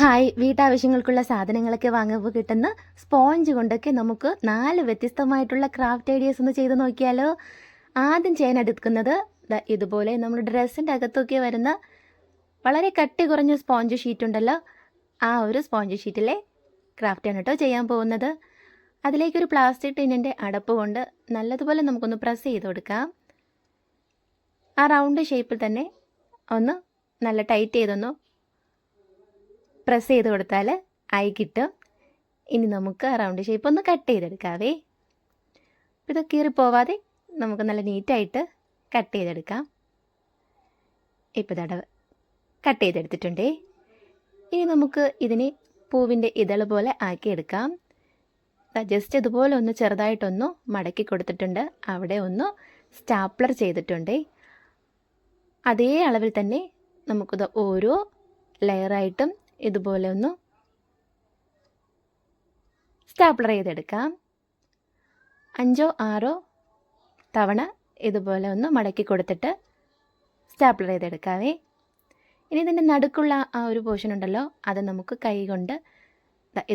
Hi. വീട്ടാവശ്യങ്ങൾക്കുള്ള സാധനങ്ങളൊക്കെ വാങ്ങുമ്പോൾ കിട്ടുന്ന സ്പോഞ്ച് കൊണ്ടൊക്കെ നമുക്ക് നാല് വ്യത്യസ്തമായിട്ടുള്ള ക്രാഫ്റ്റ് ഐഡിയാസ് ഒന്ന് ചെയ്ത് നോക്കിയാലോ? ആദ്യം ചെയ്യാൻ എടുക്കുന്നത് ഇതുപോലെ നമ്മൾ ഡ്രസ്സിന്റെ അകത്തൊക്കെ വരുന്ന വളരെ കട്ടി കുറഞ്ഞ സ്പോഞ്ച് ഷീറ്റ് ഉണ്ടല്ലോ. ആ ഒരു സ്പോഞ്ച് ഷീറ്റിലെ ക്രാഫ്റ്റാണ് കേട്ടോ ചെയ്യാൻ പോകുന്നത്. അതിലേക്കൊരു പ്ലാസ്റ്റിക് ടിന്നിന്റെ അടപ്പ് കൊണ്ട് നല്ലതുപോലെ നമുക്കൊന്ന് പ്രസ് ചെയ്ത് കൊടുക്കാം. ആ റൗണ്ട് ഷേപ്പിൽ തന്നെ ഒന്ന് നല്ല ടൈറ്റ് ചെയ്തൊന്ന് പ്രസ് ചെയ്ത് കൊടുത്താൽ ആയി കിട്ടും. ഇനി നമുക്ക് റൗണ്ട് ഷേപ്പ് ഒന്ന് കട്ട് ചെയ്തെടുക്കാവേ. ഇത് കീറിപ്പോവാതെ നമുക്ക് നല്ല നീറ്റായിട്ട് കട്ട് ചെയ്തെടുക്കാം. ഇപ്പോൾ തട കട്ട് ചെയ്തെടുത്തിട്ടുണ്ടേ. ഇനി നമുക്ക് ഇതിനെ പൂവിന്റെ ഇതൾ പോലെ ആക്കിയെടുക്കാം ജസ്റ്റ് ഇതുപോലെ ഒന്ന് ചെറുതായിട്ടൊന്ന് മടക്കി കൊടുത്തിട്ടുണ്ട്. അവിടെ ഒന്ന് സ്റ്റാപ്ലർ ചെയ്തിട്ടുണ്ട്. അതേ അളവിൽ തന്നെ നമുക്കിത് ഓരോ ലെയറായിട്ടും ഇതുപോലെ ഒന്ന് സ്റ്റാപ്ലർ ചെയ്തെടുക്കാം. അഞ്ചോ ആറോ തവണ ഇതുപോലെ ഒന്ന് മടക്കി കൊടുത്തിട്ട് സ്റ്റാപ്ലർ ചെയ്തെടുക്കാവേ. ഇനി ഇതിന്റെ നടുക്കുള്ള ആ ഒരു പോർഷൻ ഉണ്ടല്ലോ അത് നമുക്ക് കൈ കൊണ്ട്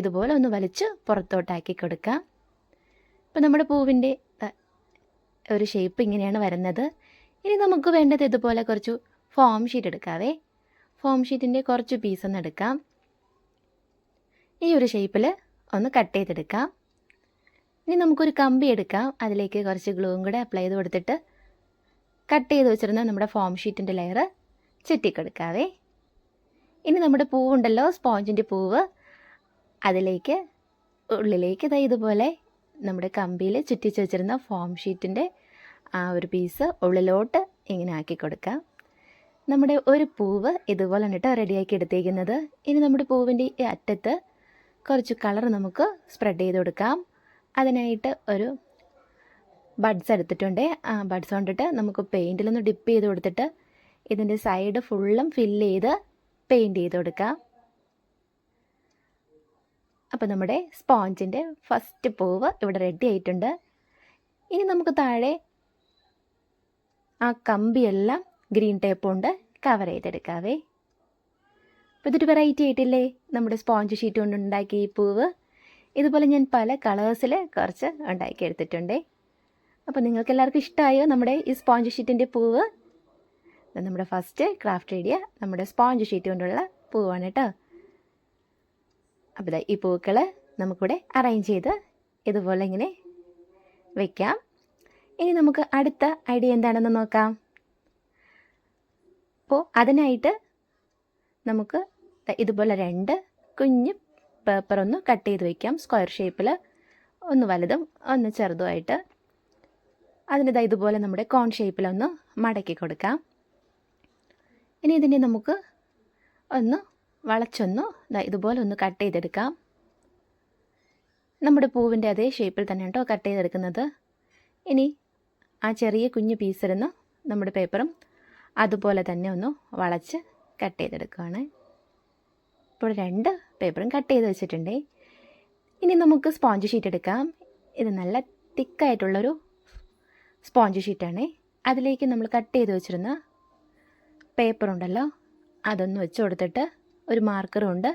ഇതുപോലെ ഒന്ന് വലിച്ച് പുറത്തോട്ടാക്കി കൊടുക്കാം. ഇപ്പം നമ്മുടെ പൂവിന്റെ ഒരു ഷേപ്പ് ഇങ്ങനെയാണ് വരുന്നത്. ഇനി നമുക്ക് വേണ്ടത് ഇതുപോലെ കുറച്ച് ഫോം ഷീറ്റ് എടുക്കാവേ. ഫോം ഷീറ്റിന്റെ കുറച്ച് പീസ് ഒന്ന് എടുക്കാം. ഈ ഒരു ഷേപ്പിൽ ഒന്ന് കട്ട് ചെയ്തെടുക്കാം. ഇനി നമുക്കൊരു കമ്പി എടുക്കാം. അതിലേക്ക് കുറച്ച് ഗ്ലൂവും കൂടെ അപ്ലൈ ചെയ്ത് കൊടുത്തിട്ട് കട്ട് ചെയ്ത് വെച്ചിരുന്ന നമ്മുടെ ഫോം ഷീറ്റിന്റെ ലെയർ ചുറ്റിക്കൊടുക്കാവേ ഇനി നമ്മുടെ പൂവുണ്ടല്ലോ സ്പോഞ്ചിന്റെ പൂവ്. അതിലേക്ക് ഉള്ളിലേക്ക് ഇതാ ഇതുപോലെ നമ്മുടെ കമ്പിയിൽ ചുറ്റിച്ച് വെച്ചിരുന്ന ഫോം ഷീറ്റിന്റെ ആ ഒരു പീസ് ഉള്ളിലോട്ട് ഇങ്ങനെ ആക്കി കൊടുക്കാം നമ്മുടെ ഒരു പൂവ് ഇതുപോലെ കേട്ടോ റെഡിയാക്കി എടുത്തേക്കുന്നത്. ഇനി നമ്മുടെ പൂവിന്റെ ഈ അറ്റത്ത് കുറച്ച് കളർ നമുക്ക് സ്പ്രെഡ് ചെയ്ത് കൊടുക്കാം. അതിനായിട്ട് ഒരു ബഡ്സ് എടുത്തിട്ടുണ്ട്. ആ ബഡ്സ് കൊണ്ടിട്ട് നമുക്ക് പെയിന്റിലൊന്ന് ഡിപ്പ് ചെയ്ത് കൊടുത്തിട്ട് ഇതിന്റെ സൈഡ് ഫുള്ളും ഫില്ല് ചെയ്ത് പെയിന്റ് ചെയ്ത് കൊടുക്കാം. അപ്പോൾ നമ്മുടെ സ്പോഞ്ചിന്റെ ഫസ്റ്റ് പൂവ് ഇവിടെ റെഡി ആയിട്ടുണ്ട്. ഇനി നമുക്ക് താഴെ ആ കമ്പിയെല്ലാം ഗ്രീൻ ടേപ്പ് കൊണ്ട് കവർ ചെയ്തെടുക്കാവേ. അപ്പോൾ ഇതൊരു വെറൈറ്റി ആയിട്ടില്ലേ? നമ്മുടെ സ്പോഞ്ച് ഷീറ്റ് കൊണ്ട് ഉണ്ടാക്കിയ ഈ പൂവ്. ഇതുപോലെ ഞാൻ പല കളേഴ്സിൽ കുറച്ച് ഉണ്ടാക്കിയെടുത്തിട്ടുണ്ടേ. അപ്പോൾ നിങ്ങൾക്ക് എല്ലാവർക്കും ഇഷ്ടമായോ നമ്മുടെ ഈ സ്പോഞ്ച് ഷീറ്റിന്റെ പൂവ്? നമ്മുടെ ഫസ്റ്റ് ക്രാഫ്റ്റ് ഐഡിയ നമ്മുടെ സ്പോഞ്ച് ഷീറ്റ് കൊണ്ടുള്ള പൂവാണ് കേട്ടോ അപ്പോൾ ഈ പൂക്കൾ നമുക്കിവിടെ അറേഞ്ച് ചെയ്ത് ഇതുപോലെ ഇങ്ങനെ വയ്ക്കാം ഇനി നമുക്ക് അടുത്ത ഐഡിയ എന്താണെന്ന് നോക്കാം. അപ്പോൾ അതിനായിട്ട് നമുക്ക് ഇതുപോലെ രണ്ട് കുഞ്ഞ് പേപ്പർ ഒന്ന് കട്ട് ചെയ്ത് വയ്ക്കാം സ്ക്വയർ ഷേപ്പിൽ ഒന്ന് വലുതും ഒന്ന് ചെറുതുമായിട്ട്. അതിന് ദാ ഇതുപോലെ നമ്മുടെ കോൺ ഷേപ്പിലൊന്ന് മടക്കി കൊടുക്കാം. ഇനി ഇതിനെ നമുക്ക് ഒന്ന് വളച്ചൊന്ന് ഇതുപോലെ ഒന്ന് കട്ട് ചെയ്തെടുക്കാം. നമ്മുടെ പൂവിന്റെ അതേ ഷേപ്പിൽ തന്നെ കേട്ടോ കട്ട് ചെയ്തെടുക്കുന്നത്. ഇനി ആ ചെറിയ കുഞ്ഞു പീസിരുന്ന് നമ്മുടെ പേപ്പറും അതുപോലെ തന്നെ ഒന്ന് വളച്ച് കട്ട് ചെയ്തെടുക്കുകയാണ്. ഇപ്പോൾ രണ്ട് പേപ്പറും കട്ട് ചെയ്ത് വെച്ചിട്ടുണ്ടേ. ഇനി നമുക്ക് സ്പോഞ്ച് ഷീറ്റ് എടുക്കാം. ഇത് നല്ല തിക്കായിട്ടുള്ളൊരു സ്പോഞ്ച് ഷീറ്റാണ് അതിലേക്ക് നമ്മൾ കട്ട് ചെയ്ത് വെച്ചിരുന്ന പേപ്പറുണ്ടല്ലോ അതൊന്ന് വെച്ച് കൊടുത്തിട്ട് ഒരു മാർക്കറും ഉണ്ട്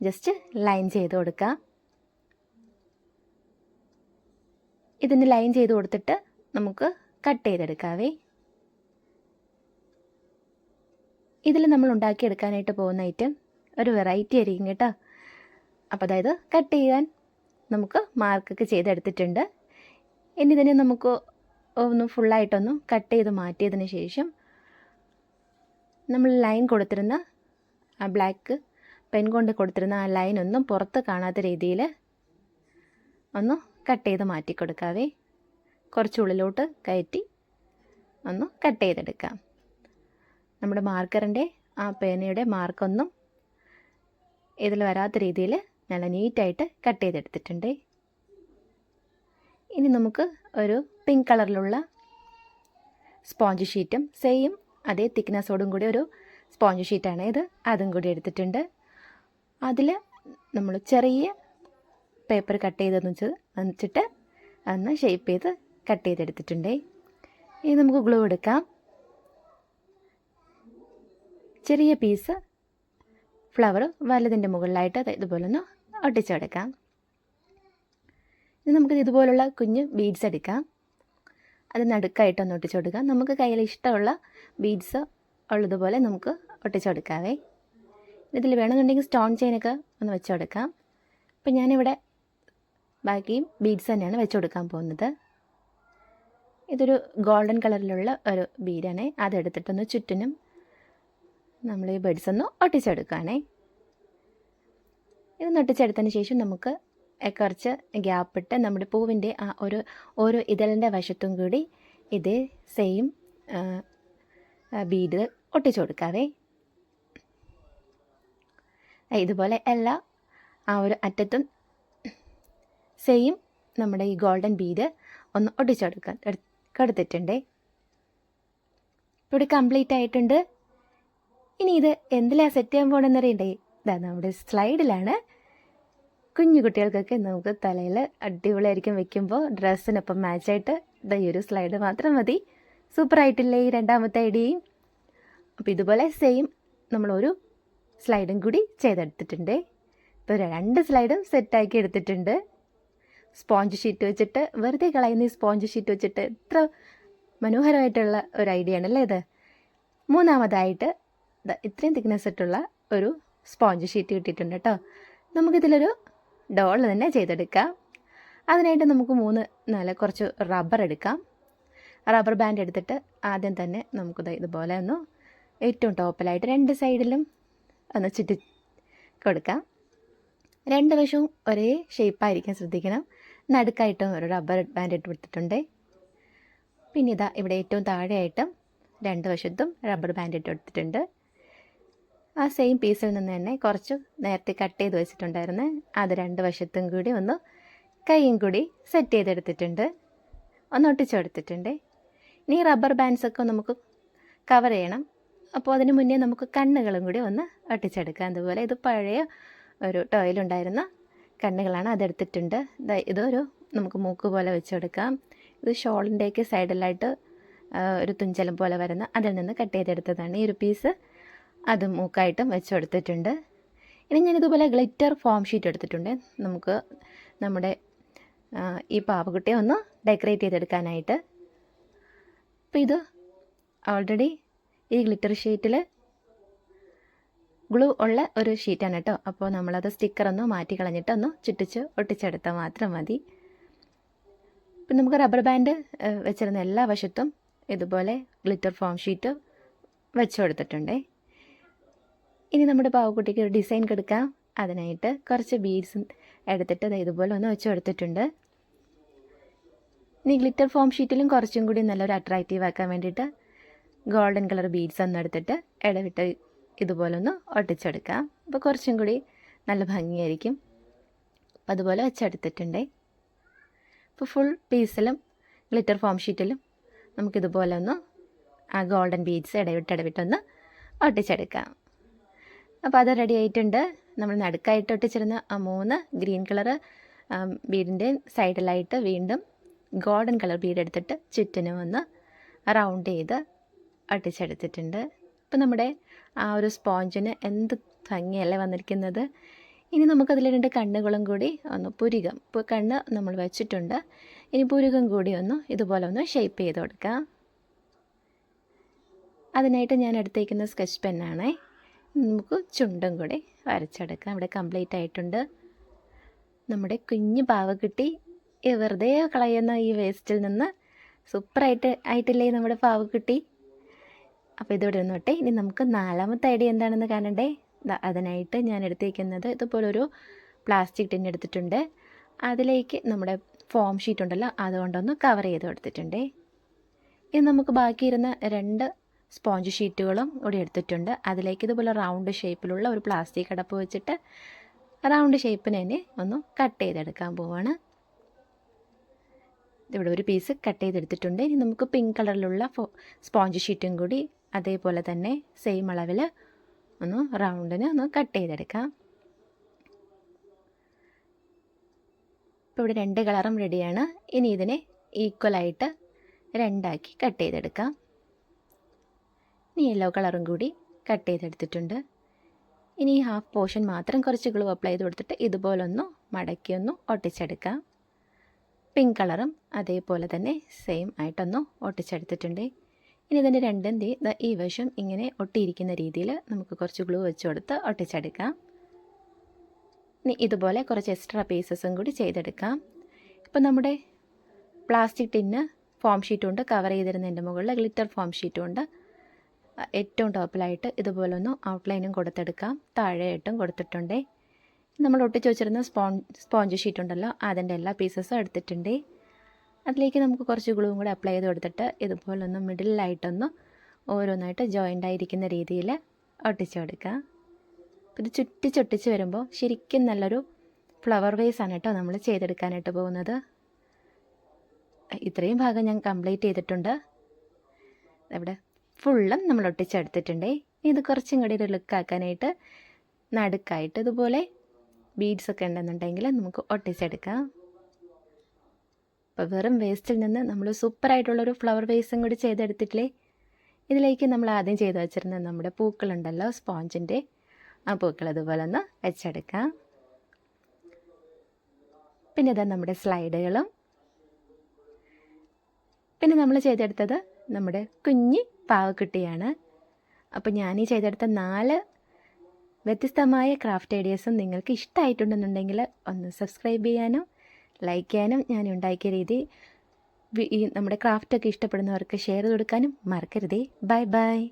ജസ്റ്റ് ലൈൻ ചെയ്ത് കൊടുക്കാം. ഇതിന് ലൈൻ ചെയ്ത് കൊടുത്തിട്ട് നമുക്ക് കട്ട് ചെയ്തെടുക്കാവേ. ഇതിൽ നമ്മൾ ഉണ്ടാക്കിയെടുക്കാനായിട്ട് പോകുന്ന ഐറ്റം ഒരു വെറൈറ്റി ആയിരിക്കും കേട്ടോ. അപ്പോൾ അതായത് കട്ട് ചെയ്യാൻ നമുക്ക് മാർക്കൊക്കെ ചെയ്തെടുത്തിട്ടുണ്ട്. ഇനി ഇതിനെ നമുക്ക് ഒന്ന് ഫുള്ളായിട്ടൊന്ന് കട്ട് ചെയ്ത് മാറ്റിയതിന് ശേഷം നമ്മൾ ലൈൻ കൊടുത്തിരുന്ന ആ ബ്ലാക്ക് പെൻ കൊണ്ട് കൊടുത്തിരുന്ന ആ ലൈൻ ഒന്നും പുറത്ത് കാണാത്ത രീതിയിൽ ഒന്ന് കട്ട് ചെയ്ത് മാറ്റി കൊടുക്കാവേ കുറച്ച് ഉള്ളിലോട്ട് കയറ്റി ഒന്ന് കട്ട് ചെയ്തെടുക്കാം. നമ്മുടെ മാർക്കറിന്റെ ആ പേനയുടെ മാർക്കൊന്നും ഇതിൽ വരാത്ത രീതിയിൽ നല്ല നീറ്റായിട്ട് കട്ട് ചെയ്തെടുത്തിട്ടുണ്ട്. ഇനി നമുക്ക് ഒരു പിങ്ക് കളറിലുള്ള സ്പോഞ്ച് ഷീറ്റും സെയിം അതേ തിക്നെസ്സോടും കൂടി ഒരു സ്പോഞ്ച് ഷീറ്റാണ് ഇത്. അതും കൂടി എടുത്തിട്ടുണ്ട്. അതിൽ നമ്മൾ ചെറിയ പേപ്പർ കട്ട് ചെയ്തെന്ന് വെച്ച് വെച്ചിട്ട് അന്ന് ഷേപ്പ് ചെയ്ത് കട്ട് ചെയ്തെടുത്തിട്ടുണ്ട്. ഇനി നമുക്ക് ഗ്ലൂ എടുക്കാം. ചെറിയ പീസ് ഫ്ലവർ വലതിന്റെ മുകളിലായിട്ട് ഇതുപോലെ ഒന്ന് ഒട്ടിച്ചെടുക്കാം. ഇനി നമുക്ക് ഇതുപോലുള്ള കുഞ്ഞ് ബീഡ്സ് എടുക്കാം. അത് നടുക്കായിട്ട് ഒന്ന് ഒട്ടിച്ചു നമുക്ക് കയ്യിൽ ഇഷ്ടമുള്ള ബീഡ്സ് ഉള്ളതുപോലെ നമുക്ക് ഒട്ടിച്ചു കൊടുക്കാവേ ഇതിൽ വേണമെന്നുണ്ടെങ്കിൽ സ്റ്റോൺ ചെയിനൊക്കെ ഒന്ന് വെച്ചെടുക്കാം. അപ്പം ഞാനിവിടെ ബാക്കിയും ബീഡ്സ് തന്നെയാണ് വെച്ചുകൊടുക്കാൻ പോകുന്നത്. ഇതൊരു ഗോൾഡൻ കളറിലുള്ള ഒരു ബീഡാണ് അതെടുത്തിട്ടൊന്ന് ചുറ്റിനും നമ്മൾ ഈ ബേഡ്സ് ഒന്ന് ഒട്ടിച്ചെടുക്കുകയാണേ ഇതൊന്ന് ഒട്ടിച്ചെടുത്തതിന് ശേഷം നമുക്ക് കുറച്ച് ഗ്യാപ്പ് ഇട്ട് നമ്മുടെ പൂവിന്റെ ആ ഒരു ഓരോ ഇതളിന്റെ വശത്തും കൂടി ഇതേ സെയിം ബീഡ് ഒട്ടിച്ചു കൊടുക്കാവേ. ഇതുപോലെ എല്ലാ ആ ഒരു അറ്റത്തും സെയിം നമ്മുടെ ഈ ഗോൾഡൻ ബീഡ് ഒന്ന് ഒട്ടിച്ചെടുക്കാൻ കൊടുത്തിട്ടുണ്ടേ ഇവിടെ കംപ്ലീറ്റ് ആയിട്ടുണ്ട്. ഇനി ഇത് എന്തിലാണ് സെറ്റ് ചെയ്യാൻ പോകണമെന്നറിയണ്ടേ ഇതാ നമ്മുടെ സ്ലൈഡിലാണ്. കുഞ്ഞു കുട്ടികൾക്കൊക്കെ നമുക്ക് തലയിൽ അടിപൊളിയായിരിക്കും വെക്കുമ്പോൾ ഡ്രസ്സിനൊപ്പം മാച്ചായിട്ട് ഇതാ ഈ ഒരു സ്ലൈഡ് മാത്രം മതി. സൂപ്പർ ആയിട്ടില്ലേ ഈ രണ്ടാമത്തെ ഐഡിയയും അപ്പോൾ ഇതുപോലെ സെയിം നമ്മളൊരു സ്ലൈഡും കൂടി ചെയ്തെടുത്തിട്ടുണ്ട്. ഇപ്പോൾ രണ്ട് സ്ലൈഡും സെറ്റാക്കി എടുത്തിട്ടുണ്ട്. സ്പോഞ്ച് ഷീറ്റ് വെച്ചിട്ട് വെറുതെ കളയുന്ന ഈ സ്പോഞ്ച് ഷീറ്റ് വെച്ചിട്ട് എത്ര മനോഹരമായിട്ടുള്ള ഒരു ഐഡിയ ആണല്ലേ ഇത്? മൂന്നാമതായിട്ട് ഇത്രയും തിക്നെസ് ഇട്ടുള്ള ഒരു സ്പോഞ്ച് ഷീറ്റ് കിട്ടിയിട്ടുണ്ട് കേട്ടോ. നമുക്കിതിലൊരു ഡോൾ തന്നെ ചെയ്തെടുക്കാം. അതിനായിട്ട് നമുക്ക് മൂന്ന് നല്ല കുറച്ച് റബ്ബർ എടുക്കാം. റബ്ബർ ബാൻഡ് എടുത്തിട്ട് ആദ്യം തന്നെ നമുക്കിത് ഇതുപോലെ ഒന്ന് ഏറ്റവും ടോപ്പിലായിട്ട് രണ്ട് സൈഡിലും ഒന്ന് ചുറ്റി കൊടുക്കാം. രണ്ട് വശവും ഒരേ ഷേപ്പായിരിക്കാൻ ശ്രദ്ധിക്കണം. നടുക്കായിട്ടും ഒരു റബ്ബർ ബാൻഡ് ഇട്ട് കൊടുത്തിട്ടുണ്ട്. പിന്നെ ഇതാ ഇവിടെ ഏറ്റവും താഴെയായിട്ടും രണ്ട് വശത്തും റബ്ബർ ബാൻഡ് ഇട്ട് കൊടുത്തിട്ടുണ്ട്. ആ സെയിം പീസിൽ നിന്ന് തന്നെ കുറച്ച് നേരത്തെ കട്ട് ചെയ്ത് വെച്ചിട്ടുണ്ടായിരുന്നു. അത് രണ്ട് വശത്തും കൂടി ഒന്ന് കൈയും കൂടി സെറ്റ് ചെയ്തെടുത്തിട്ടുണ്ട്. ഒന്ന് ഒട്ടിച്ചെടുത്തിട്ടുണ്ട് ഇനി റബ്ബർ ബാൻഡ്സൊക്കെ നമുക്ക് കവർ ചെയ്യണം. അപ്പോൾ അതിന് മുന്നേ നമുക്ക് കണ്ണുകളും കൂടി ഒന്ന് ഒട്ടിച്ചെടുക്കാം. അതുപോലെ ഇത് പഴയ ഒരു ടോയിലുണ്ടായിരുന്ന കണ്ണുകളാണ് അതെടുത്തിട്ടുണ്ട് ഇതൊരു നമുക്ക് മൂക്ക് പോലെ വെച്ചെടുക്കാം ഇത് ഷോളിന്റെയൊക്കെ സൈഡിലായിട്ട് ഒരു തുഞ്ചലം പോലെ വരുന്ന അതിൽ നിന്ന് കട്ട് ചെയ്തെടുത്തതാണ്. ഈ ഒരു പീസ് അത് മൂക്കായിട്ടും വെച്ച് കൊടുത്തിട്ടുണ്ട് ഇനി ഞാനിതുപോലെ ഗ്ലിറ്റർ ഫോം ഷീറ്റ് എടുത്തിട്ടുണ്ട്. നമുക്ക് നമ്മുടെ ഈ പാവക്കുട്ടിയെ ഒന്ന് ഡെക്കറേറ്റ് ചെയ്തെടുക്കാനായിട്ട്. അപ്പോൾ ഇത് ഓൾറെഡി ഈ ഗ്ലിറ്റർ ഷീറ്റിൽ ഗ്ലൂ ഉള്ള ഒരു ഷീറ്റാണ് കേട്ടോ അപ്പോൾ നമ്മളത് സ്റ്റിക്കറൊന്ന് മാറ്റി കളഞ്ഞിട്ട് ഒന്ന് ചുറ്റിച്ച് ഒട്ടിച്ചെടുത്താൽ മാത്രം മതി. ഇപ്പം നമുക്ക് റബ്ബർ ബാൻഡ് വെച്ചിരുന്ന എല്ലാ വശത്തും ഇതുപോലെ ഗ്ലിറ്റർ ഫോം ഷീറ്റ് വെച്ചു കൊടുത്തിട്ടുണ്ടേ. ഇനി നമ്മുടെ പാവക്കുട്ടിക്ക് ഒരു ഡിസൈൻ കൊടുക്കാം. അതിനായിട്ട് കുറച്ച് ബീഡ്സ് എടുത്തിട്ട് ഇതുപോലെ ഒന്ന് വെച്ച് കൊടുത്തിട്ടുണ്ട്. ഇനി ഗ്ലിറ്റർ ഫോം ഷീറ്റിലും കുറച്ചും കൂടി നല്ലൊരു അട്രാക്റ്റീവ് ആക്കാൻ വേണ്ടിയിട്ട് ഗോൾഡൻ കളർ ബീഡ്സ് ഒന്ന് എടുത്തിട്ട് ഇടവിട്ട് ഇതുപോലെ ഒന്ന് ഒട്ടിച്ചെടുക്കാം. അപ്പോൾ കുറച്ചും കൂടി നല്ല ഭംഗിയായിരിക്കും. അപ്പം അതുപോലെ വെച്ചെടുത്തിട്ടുണ്ടേ അപ്പോൾ ഫുൾ പീസിലും ഗ്ലിറ്റർ ഫോം ഷീറ്റിലും നമുക്കിതുപോലെ ഒന്ന് ആ ഗോൾഡൻ ബീഡ്സ് ഇടവിട്ട് ഇടവിട്ടൊന്ന് ഒട്ടിച്ചെടുക്കാം. അപ്പോൾ അത് റെഡി ആയിട്ടുണ്ട്. നമ്മൾ നടുക്കായിട്ട് ഒട്ടിച്ചിരുന്ന ആ മൂന്ന് ഗ്രീൻ കളർ ബീഡിന്റെ സൈഡിലായിട്ട് വീണ്ടും ഗോൾഡൻ കളർ ബീഡ് എടുത്തിട്ട് ചുറ്റിനും ഒന്ന് റൗണ്ട് ചെയ്ത് ഒട്ടിച്ചെടുത്തിട്ടുണ്ട്. ഇപ്പം നമ്മുടെ ആ ഒരു സ്പോഞ്ചിന് എന്ത് ഭംഗിയല്ലേ വന്നിരിക്കുന്നത്. ഇനി നമുക്കതിൽ രണ്ട് കണ്ണുകളും കൂടി ഒന്ന് പുരികം കണ്ണ് നമ്മൾ വെച്ചിട്ടുണ്ട്. ഇനി പുരുകം കൂടി ഒന്ന് ഇതുപോലെ ഒന്ന് ഷേപ്പ് ചെയ്ത് കൊടുക്കാം. അതിനായിട്ട് ഞാൻ എടുത്തേക്കുന്ന സ്കെച്ച് പെന്നാണേ നമുക്ക് ചുണ്ടും കൂടെ വരച്ചെടുക്കാം. ഇവിടെ കംപ്ലീറ്റ് ആയിട്ടുണ്ട്. നമ്മുടെ കുഞ്ഞ് പാവക്കുട്ടി വെറുതെ കളയുന്ന ഈ വേസ്റ്റിൽ നിന്ന് സൂപ്പറായിട്ട് ആയിട്ടില്ലേ നമ്മുടെ പാവക്കുട്ടി അപ്പോൾ ഇതോടെ നിന്നോട്ടെ ഇനി നമുക്ക് നാലാമത്തെ ഐഡിയ എന്താണെന്ന് കാണണ്ടേ? അതിനായിട്ട് ഞാൻ എടുത്തേക്കുന്നത് ഇതുപോലൊരു പ്ലാസ്റ്റിക് ടിൻ എടുത്തിട്ടുണ്ട്. അതിലേക്ക് നമ്മുടെ ഫോം ഷീറ്റ് ഉണ്ടല്ലോ അതുകൊണ്ടൊന്ന് കവർ ചെയ്ത് കൊടുത്തിട്ടുണ്ടേ. ഇനി നമുക്ക് ബാക്കിയിരുന്ന രണ്ട് സ്പോഞ്ച് ഷീറ്റുകളും കൂടി എടുത്തിട്ടുണ്ട്. അതിലേക്ക് ഇതുപോലെ റൗണ്ട് ഷേപ്പിലുള്ള ഒരു പ്ലാസ്റ്റിക് അടപ്പ് വെച്ചിട്ട് റൗണ്ട് ഷേപ്പിന് തന്നെ ഒന്ന് കട്ട് ചെയ്തെടുക്കാൻ പോവാണ്. ഇവിടെ ഒരു പീസ് കട്ട് ചെയ്തെടുത്തിട്ടുണ്ട്. ഇനി നമുക്ക് പിങ്ക് കളറിലുള്ള സ്പോഞ്ച് ഷീറ്റും കൂടി അതേപോലെ തന്നെ സെയിം അളവിൽ ഒന്ന് റൗണ്ടിന് ഒന്ന് കട്ട് ചെയ്തെടുക്കാം. ഇപ്പോൾ ഇവിടെ രണ്ട് കളറും റെഡിയാണ് ഇനി ഇതിനെ ഈക്വലായിട്ട് രണ്ടാക്കി കട്ട് ചെയ്തെടുക്കാം. ഇനി യെല്ലോ കളറും കൂടി കട്ട് ചെയ്തെടുത്തിട്ടുണ്ട്. ഇനി ഈ ഹാഫ് പോർഷൻ മാത്രം കുറച്ച് ഗ്ലൂ അപ്ലൈ ചെയ്ത് കൊടുത്തിട്ട് ഇതുപോലൊന്ന് മടക്കി ഒന്ന് ഒട്ടിച്ചെടുക്കാം. പിങ്ക് കളറും അതേപോലെ തന്നെ സെയിം ആയിട്ടൊന്ന് ഒട്ടിച്ചെടുത്തിട്ടുണ്ട്. ഇനി ഇതിന്റെ രണ്ടും തീ ഈ വശം ഇങ്ങനെ ഒട്ടിയിരിക്കുന്ന രീതിയിൽ നമുക്ക് കുറച്ച് ഗ്ലൂ വെച്ച് കൊടുത്ത് ഒട്ടിച്ചെടുക്കാം. ഇനി ഇതുപോലെ കുറച്ച് എക്സ്ട്രാ പീസസും കൂടി ചെയ്തെടുക്കാം. ഇപ്പം നമ്മുടെ പ്ലാസ്റ്റിക് ടിന്ന് ഫോം ഷീറ്റും ഉണ്ട്. കവർ ചെയ്തിരുന്നതിന്റെ മുകളിൽ ഗ്ലിറ്റർ ഫോം ഷീറ്റും ഏറ്റവും ടോപ്പിലായിട്ട് ഇതുപോലൊന്ന് ഔട്ട്ലൈനും കൊടുത്തെടുക്കാം. താഴെയായിട്ടും കൊടുത്തിട്ടുണ്ട്. നമ്മൾ ഒട്ടിച്ച് വെച്ചിരുന്ന സ്പോൺ സ്പോഞ്ച് ഷീറ്റ് ഉണ്ടല്ലോ അതിന്റെ എല്ലാ പീസസും എടുത്തിട്ടുണ്ട്. അതിലേക്ക് നമുക്ക് കുറച്ച് ഗ്ലൂവും കൂടെ അപ്ലൈ ചെയ്ത് കൊടുത്തിട്ട് ഇതുപോലൊന്ന് മിഡിലായിട്ടൊന്ന് ഓരോന്നായിട്ട് ജോയിന്റ് ആയിരിക്കുന്ന രീതിയിൽ ഒട്ടിച്ച് കൊടുക്കാം അപ്പോൾ ഇത് ചുറ്റി ചൊട്ടിച്ച് വരുമ്പോൾ ശരിക്കും നല്ലൊരു ഫ്ലവർ വേസ് ആണ് കേട്ടോ നമ്മൾ ചെയ്തെടുക്കാനായിട്ട് പോകുന്നത്. ഇത്രയും ഭാഗം ഞാൻ കംപ്ലീറ്റ് ചെയ്തിട്ടുണ്ട്. ഇവിടെ ഫുള്ളും നമ്മൾ ഒട്ടിച്ചെടുത്തിട്ടുണ്ടേ. ഇത് കുറച്ചും കൂടി ഒരു ലുക്കാക്കാനായിട്ട് നടുക്കായിട്ട് ഇതുപോലെ ബീഡ്സ് ഒക്കെ ഉണ്ടെന്നുണ്ടെങ്കിൽ നമുക്ക് ഒട്ടിച്ചെടുക്കാം. അപ്പോൾ വെറും വേസ്റ്റിൽ നിന്ന് നമ്മൾ സൂപ്പറായിട്ടുള്ളൊരു ഫ്ലവർ വേസും കൂടി ചെയ്തെടുത്തിട്ടില്ലേ? ഇതിലേക്ക് നമ്മൾ ആദ്യം ചെയ്ത് വെച്ചിരുന്ന നമ്മുടെ പൂക്കളുണ്ടല്ലോ സ്പോഞ്ചിന്റെ. ആ പൂക്കൾ അതുപോലെ ഒന്ന് വെച്ചെടുക്കാം. പിന്നെ ഇതാ നമ്മുടെ സ്ലൈഡുകളും പിന്നെ നമ്മൾ ചെയ്തെടുത്തത് നമ്മുടെ കുഞ്ഞി പാവക്കുട്ടിയാണ് അപ്പോൾ ഞാൻ ഈ ചെയ്തെടുത്ത നാല് വ്യത്യസ്തമായ ക്രാഫ്റ്റ് ഐഡിയാസും നിങ്ങൾക്ക് ഇഷ്ടമായിട്ടുണ്ടെന്നുണ്ടെങ്കിൽ ഒന്ന് സബ്സ്ക്രൈബ് ചെയ്യാനും ലൈക്ക് ചെയ്യാനും ഞാൻ ഉണ്ടാക്കിയ രീതി ഈ നമ്മുടെ ക്രാഫ്റ്റൊക്കെ ഇഷ്ടപ്പെടുന്നവർക്ക് ഷെയർ കൊടുക്കാനും മറക്കരുതേ. Bye bye.